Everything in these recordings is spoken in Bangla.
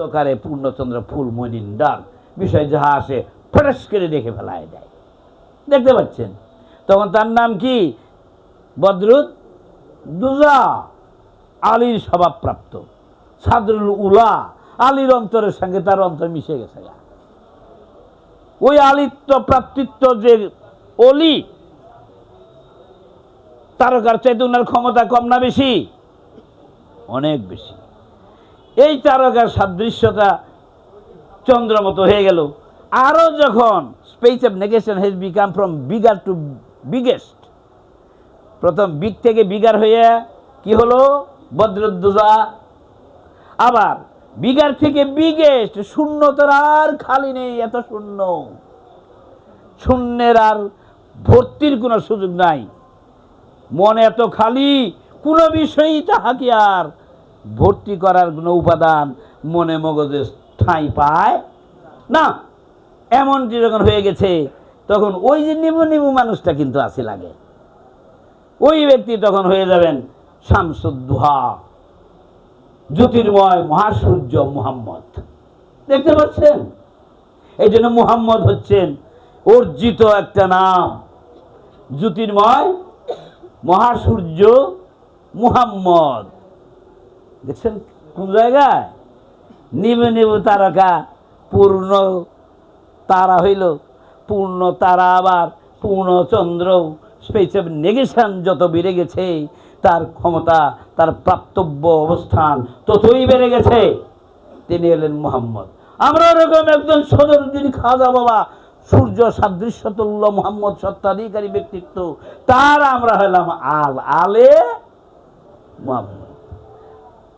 অন্ধকারে পূর্ণচন্দ্র ফুল মনিন ডাক, বিষয় যাহা আসে ফটাস করে দেখে ফেলায় দেয়। দেখতে পাচ্ছেন? তখন তার নাম কি? বদরুদ দুজা, আলীর স্বভাবপ্রাপ্ত। সাদরুল উলা, আলীর অন্তরের সঙ্গে তার অন্তর মিশে গেছে ওই আলিত্ব প্রাপ্তিত্ব যে অলি, তারকার চাইতে ওনার ক্ষমতা কম না বেশি? অনেক বেশি। এই তারকার সাদৃশ্যতা চন্দ্রমতো হয়ে গেল। আরও যখন space of negation has become from bigger to biggest প্রথম বিগ থেকে বিগার হয়ে কি হলো? বদ্রুদ্দোজা আবার বিগার থেকে বিগেস্ট শূন্য তোর আর খালি নেই, এত শূন্য। শূন্যের আর ভর্তির কোনো সুযোগ নাই। মনে এত খালি, কোনো বিষয়ই তাহাকে আর ভর্তি করার কোনো উপাদান মনে মগজে ঠাঁই পায়? না। এমনটি যখন হয়ে গেছে, তখন ওই যে নিমু নিমু মানুষটা কিন্তু আসি লাগে। ওই ব্যক্তি তখন হয়ে যাবেন শামসুদ্দোহা, জ্যোতির্ময় মহাসূর্য মুহাম্মদ। দেখতে পাচ্ছেন? এই জন্য মুহাম্মদ হচ্ছেন অর্জিত একটা নাম। জ্যোতির্ময় মহাসূর্য মুহাম্মদ। দেখছেন কোন জায়গায়? নিবে নিব তারকা, পূর্ণ তারা হইল, পূর্ণ তারা আবার, পূর্ণ চন্দ্র স্পেস অফ নেগেশন যত বেড়ে গেছে, তার ক্ষমতা, তার প্রাপ্তব্য অবস্থান ততই বেড়ে গেছে। তিনি এলেন মোহাম্মদ। আমরা ওরকম একজন সদরুদ্দিন খাজা বাবা, সূর্য সাদৃশ্যতুল্য মোহাম্মদ সত্তাধিকারী ব্যক্তিত্ব, তার আমরা হলাম আল আলে মোহাম্মদ।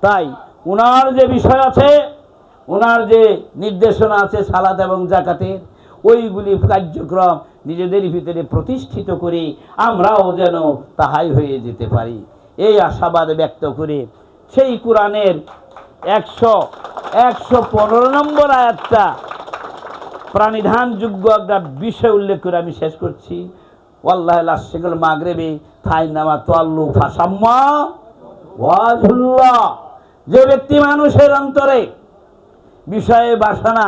তাই ওনার যে বিষয় আছে ওনার যে নির্দেশনা আছে সালাত এবং জাকাতের ওইগুলি কার্যক্রম নিজেদের ভিতরে প্রতিষ্ঠিত করে আমরাও যেন তাহাই হয়ে যেতে পারি। এই আশাবাদ ব্যক্ত করে সেই কোরআনের একশো একশো পনেরো নম্বর আয়াতটা প্রাণিধানযোগ্য একটা বিষয় উল্লেখ করে আমি শেষ করছি। ওয়াল্লাহ লাশেগুল মাগরেবে থাই নামা তোয়াল্লু ফাসাম্মা ওয়াজুল্লাহ যে ব্যক্তি মানুষের অন্তরে বিষয়ে বাসনা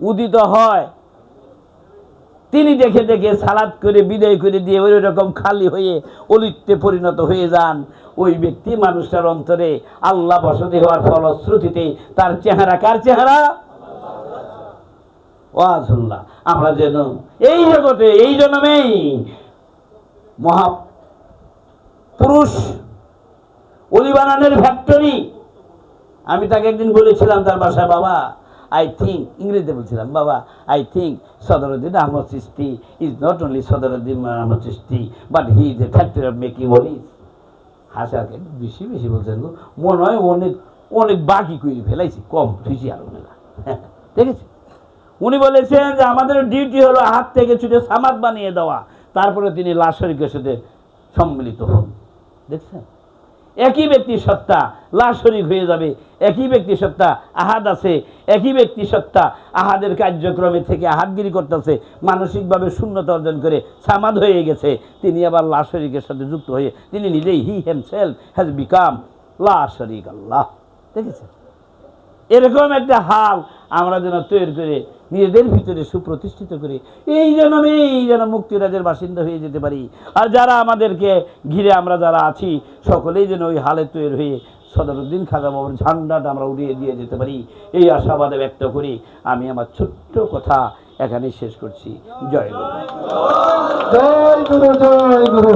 উদিত হয়, তিনি দেখে দেখে সালাদ করে, বিদায় করে দিয়ে ওই রকম খালি হয়ে অলিত্যে পরিণত হয়ে যান। ওই ব্যক্তি মানুষটার অন্তরে আল্লাহ বসতি হওয়ার ফলশ্রুতিতে তার চেহারা কার চেহারা? ওয়াজুল্লাহ আমরা যেন এই জগতে, এই জন্মেই মহা পুরুষ অলি বানানের ফ্যাক্টরি আমি তাকে একদিন বলেছিলাম তার বাসায়, বাবা আই থিঙ্ক ইংরেজিতে বলছিলাম, বাবা আই থিঙ্ক সদরুদ্দিন আহমদ সৃষ্টি is not only Sadruddin Ahmad সৃষ্টি but he is a factory of making ওলিজ হাসাকে বেশি বেশি বলছেন মনে হয় অনেক অনেক বাকি করে ফেলাইছি, কম খুশি আরও মেলা দেখেছি উনি বলেছেন যে আমাদের ডিউটি হলো হাত থেকে ছুটে সামাদ বানিয়ে দেওয়া। তারপরে তিনি লাশরিকের সাথে সম্মিলিত হন। দেখছেন? একই ব্যক্তি সত্তা লাশরিক হয়ে যাবে। একই ব্যক্তি সত্তা, আহাদ আছে। একই ব্যক্তি সত্তা, আহাদের কার্যক্রমে থেকে আহাদগিরি করতেছে। মানসিকভাবে শূন্যতা অর্জন করে সামাদ হয়ে গেছে। তিনি আবার লাশরিকের সাথে যুক্ত হয়ে তিনি নিজেই হি হেমসেলফ হ্যাজ বিকাম লাশরিক আল্লাহ। দেখেছেন? এরকম একটা হাল আমরা যেন তৈরি করে নিজেদের ভিতরে সুপ্রতিষ্ঠিত করে এই যেন আমি, এই যেন মুক্তিরাজের বাসিন্দা হয়ে যেতে পারি। আর যারা আমাদেরকে ঘিরে আমরা যারা আছি, সকলেই যেন ওই হালে তৈরি হয়ে সদরুদ্দিন খাজা বাবুর ঝান্ডাটা আমরা উড়িয়ে দিয়ে যেতে পারি। এই আশাবাদে ব্যক্ত করি, আমি আমার ছোট্ট কথা এখানে শেষ করছি। জয় জয় গুরু জয় গুরু।